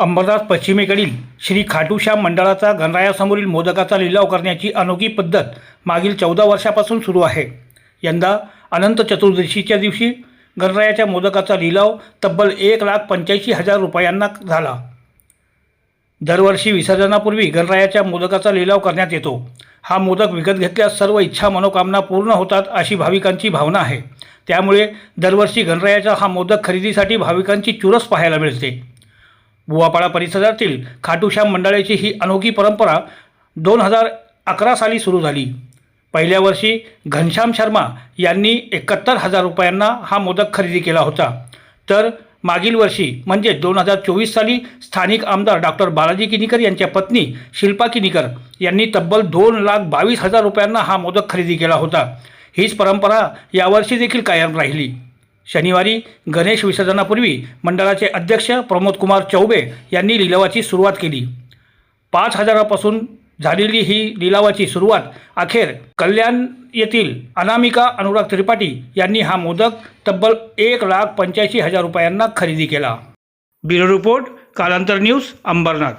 अंबरनाथ पश्चिमेकडील श्री खाटूश्याम मंडळाचा गणरायासमोरील मोदकाचा लिलाव करण्याची अनोखी पद्धत मागील चौदा वर्षापासून सुरू आहे. यंदा अनंत चतुर्दशीच्या दिवशी गणरायाच्या मोदकाचा लिलाव तब्बल एक लाख पंच्याऐंशी हजार रुपयांना झाला. दरवर्षी विसर्जनापूर्वी गणरायाच्या मोदकाचा लिलाव करण्यात येतो. हा मोदक विकत घेतल्यास सर्व इच्छा मनोकामना पूर्ण होतात अशी भाविकांची भावना आहे. त्यामुळे दरवर्षी गणरायाचा हा मोदक खरेदीसाठी भाविकांची चुरस पाहायला मिळते. बुवापाडा परिसरातील खाटूश्याम मंडळाची ही अनोखी परंपरा दोन हजार अकरा साली सुरू झाली. पहिल्या वर्षी घनश्याम शर्मा यांनी एकाहत्तर हजार रुपयांना हा मोदक खरेदी केला होता. तर मागील वर्षी म्हणजे दोन हजार चोवीस साली स्थानिक आमदार डॉक्टर बालाजी किनीकर यांच्या पत्नी शिल्पा किनीकर यांनी तब्बल दोन लाख बावीस हजार रुपयांना हा मोदक खरेदी केला होता. हीच परंपरा यावर्षी देखील कायम राहिली. शनिवारी गणेश विसर्जनापूर्वी मंडळाचे अध्यक्ष प्रमोद कुमार चौबे यांनी लिलावाची सुरुवात केली. पाच हजारापासून झालेली ही लिलावाची सुरुवात अखेर कल्याण येथील अनामिका अनुराग त्रिपाठी यांनी हा मोदक तब्बल एक लाख पंच्याऐंशी हजार रुपयांना खरेदी केला. Bureau report Kalantar news Ambernath.